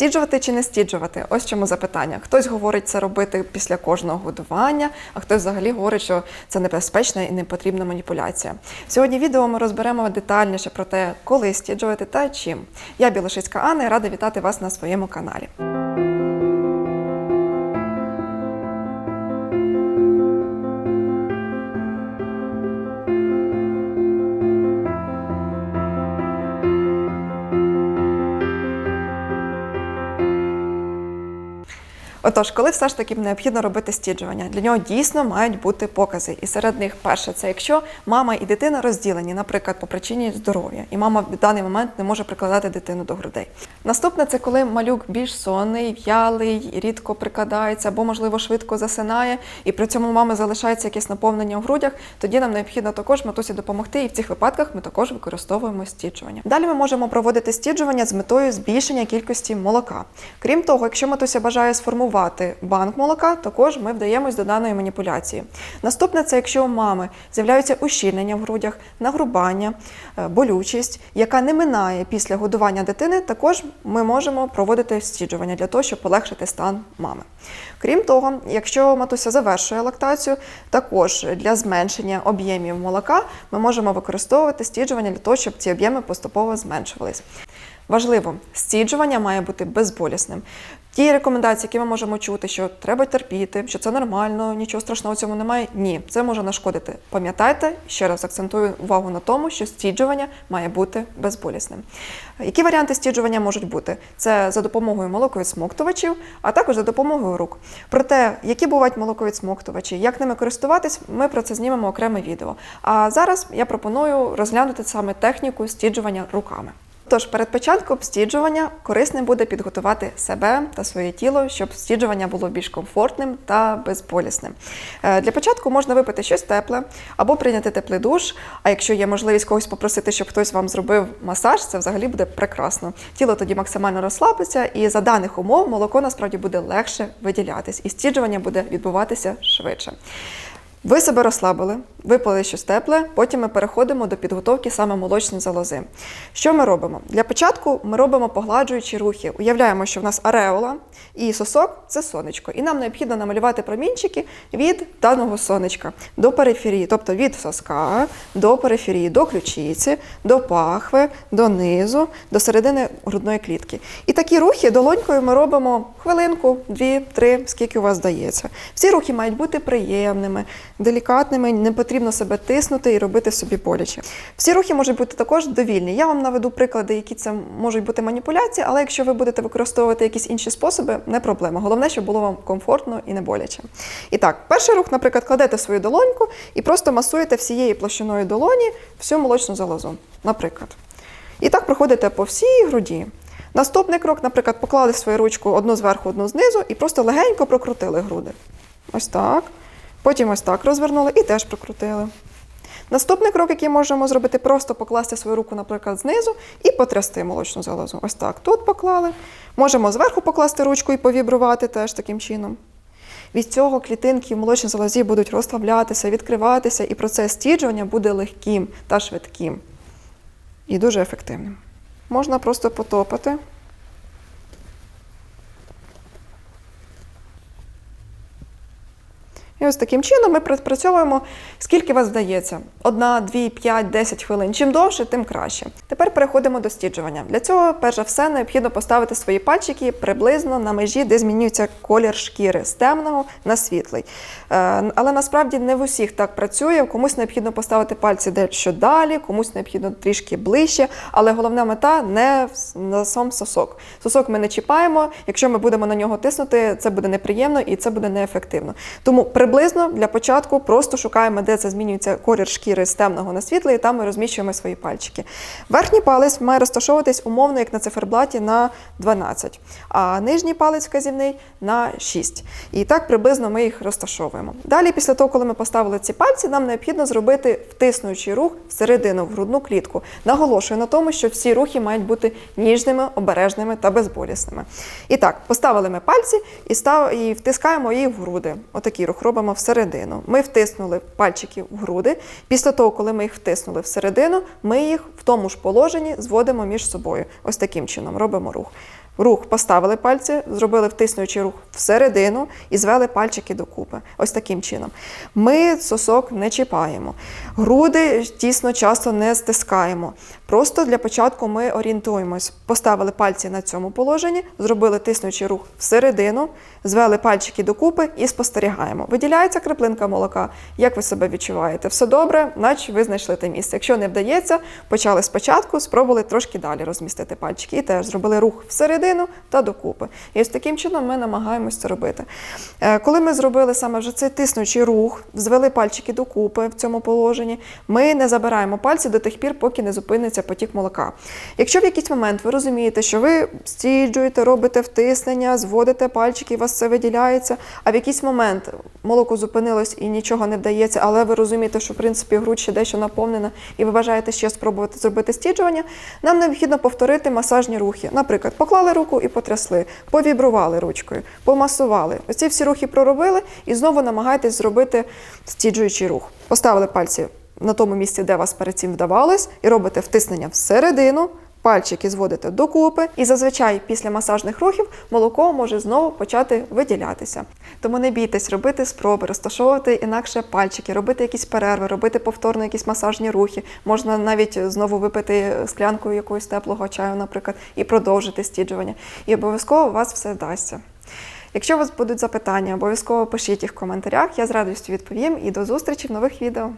Стіджувати чи не стіджувати? Ось чому запитання. Хтось говорить це робити після кожного годування, а хтось взагалі говорить, що це небезпечна і не потрібна маніпуляція. Сьогодні відео ми розберемо детальніше про те, коли стіджувати та чим. Я Білошицька Анна і рада вітати вас на своєму каналі. Отож, коли все ж таки необхідно робити стіджування, для нього дійсно мають бути покази. І серед них перше, це якщо мама і дитина розділені, наприклад, по причині здоров'я, і мама в даний момент не може прикладати дитину до грудей. Наступне це коли малюк більш сонний, в'ялий, рідко прикладається або, можливо, швидко засинає, і при цьому у мами залишається якесь наповнення в грудях. Тоді нам необхідно також матусі допомогти, і в цих випадках ми також використовуємо стіджування. Далі ми можемо проводити стіджування з метою збільшення кількості молока. Крім того, якщо матуся бажає сформувати банк молока, також ми вдаємось до даної маніпуляції. Наступне це якщо у мами з'являються ущільнення в грудях, нагрубання, е, болючість, яка не минає після годування дитини, також ми можемо проводити стіджування для того, щоб полегшити стан мами. Крім того, якщо матуся завершує лактацію, також для зменшення об'ємів молока ми можемо використовувати стіджування для того, щоб ці об'єми поступово зменшувались. Важливо, стіджування має бути безболісним. Ті рекомендації, які ми можемо чути, що треба терпіти, що це нормально, нічого страшного в цьому немає. Ні, це може нашкодити. Пам'ятайте, ще раз акцентую увагу на тому, що стіджування має бути безболісним. Які варіанти стіджування можуть бути? Це за допомогою молоковідсмоктувачів, а також за допомогою рук. Про те, які бувають молоковідсмоктувачі, як ними користуватись, ми про це знімемо окреме відео. А зараз я пропоную розглянути саме техніку стіджування руками. Тож перед початком стіджування корисним буде підготувати себе та своє тіло, щоб стіджування було більш комфортним та безболісним. Е, Для початку можна випити щось тепле або прийняти теплий душ. А якщо є можливість когось попросити, щоб хтось вам зробив масаж, це взагалі буде прекрасно. Тіло тоді максимально розслабиться, і за даних умов молоко насправді буде легше виділятись, і стіджування буде відбуватися швидше. Ви себе розслабили, випили щось тепле, потім ми переходимо до підготовки саме молочної залози. Що ми робимо? Для початку ми робимо погладжуючі рухи. Уявляємо, що в нас ареола і сосок це сонечко. І нам необхідно намалювати промінчики від даного сонечка до периферії, тобто від соска до периферії, до ключиці, до пахви, до низу, до середини грудної клітки. І такі рухи долонькою ми робимо хвилинку, дві, три, скільки у вас здається. Всі рухи мають бути приємними делікатними, не потрібно себе тиснути і робити собі боляче. Всі рухи можуть бути також довільні. Я вам наведу приклади, які це можуть бути маніпуляції, але якщо ви будете використовувати якісь інші способи, не проблема. Головне, щоб було вам комфортно і не боляче. І так, перший рух, наприклад, кладете свою долоньку і просто масуєте всією площиною долоні всю молочну залозу, наприклад. І так проходите по всій груді. Наступний крок, наприклад, поклали свою ручку одну зверху, одну знизу і просто легенько прокрутили груди. Ось так. Потім ось так розвернули і теж прокрутили. Наступний крок, який можемо зробити, просто покласти свою руку, наприклад, знизу і потрясти молочну залозу. Ось так. Тут поклали. Можемо зверху покласти ручку і повібрувати теж таким чином. Від цього клітинки в молочній залозі будуть розслаблятися, відкриватися, і процес стіджування буде легким та швидким. І дуже ефективним. Можна просто потопати. І ось таким чином ми пропрацьовуємо, скільки вас вдається. Одна, дві, п'ять, десять хвилин. Чим довше, тим краще. Тепер переходимо до стіджування. Для цього, перш за все, необхідно поставити свої пальчики приблизно на межі, де змінюється колір шкіри з темного на світлий. Е, Але насправді не в усіх так працює. Комусь необхідно поставити пальці дещо далі, комусь необхідно трішки ближче. Але головна мета не на сам сосок. Сосок ми не чіпаємо. Якщо ми будемо на нього тиснути, це буде неприємно і це буде неефективно. Тому приблизно для початку просто шукаємо, де це змінюється колір шкіри з темного на світлий, і там ми розміщуємо свої пальчики. Верхній палець має розташовуватись умовно, як на циферблаті, на 12, а нижній палець вказівний на 6. І так приблизно ми їх розташовуємо. Далі, після того, коли ми поставили ці пальці, нам необхідно зробити втиснуючий рух всередину в грудну клітку. Наголошую на тому, що всі рухи мають бути ніжними, обережними та безболісними. І так, поставили ми пальці і, став, і втискаємо їх в груди. Отакий рух робимо всередину. Ми втиснули пальчики в груди. Після того, коли ми їх втиснули всередину, ми їх в тому ж положенні зводимо між собою. Ось таким чином робимо рух. Рух поставили пальці, зробили втиснуючий рух всередину і звели пальчики докупи. Ось таким чином. Ми сосок не чіпаємо. Груди тісно часто не стискаємо. Просто для початку ми орієнтуємось. Поставили пальці на цьому положенні, зробили тиснуючий рух всередину, звели пальчики докупи і спостерігаємо. Виділяється краплинка молока. Як ви себе відчуваєте? Все добре, наче ви знайшли те місце. Якщо не вдається, почали спочатку, спробували трошки далі розмістити пальчики і теж зробили рух всередину та докупи. І ось таким чином ми намагаємось це робити. Е, Коли ми зробили саме вже цей тиснучий рух, звели пальчики докупи в цьому положенні, ми не забираємо пальці до тих пір, поки не зупиниться потік молока. Якщо в якийсь момент ви розумієте, що ви стіджуєте, робите втиснення, зводите пальчики, і у вас це виділяється, а в якийсь момент молоко зупинилось і нічого не вдається, але ви розумієте, що в принципі грудь ще дещо наповнена, і ви бажаєте ще спробувати зробити стіджування, нам необхідно повторити масажні рухи. Наприклад, поклали руку і потрясли, повібрували ручкою, помасували. Оці всі рухи проробили і знову намагайтесь зробити стіджуючий рух. Поставили пальці на тому місці, де вас перед цим вдавалось, і робите втиснення всередину. Пальчики зводите докупи, і зазвичай після масажних рухів молоко може знову почати виділятися. Тому не бійтесь робити спроби, розташовувати інакше пальчики, робити якісь перерви, робити повторно якісь масажні рухи. Можна навіть знову випити склянку якогось теплого чаю, наприклад, і продовжити стіджування. І обов'язково у вас все вдасться. Якщо у вас будуть запитання, обов'язково пишіть їх в коментарях. Я з радістю відповім і до зустрічі в нових відео.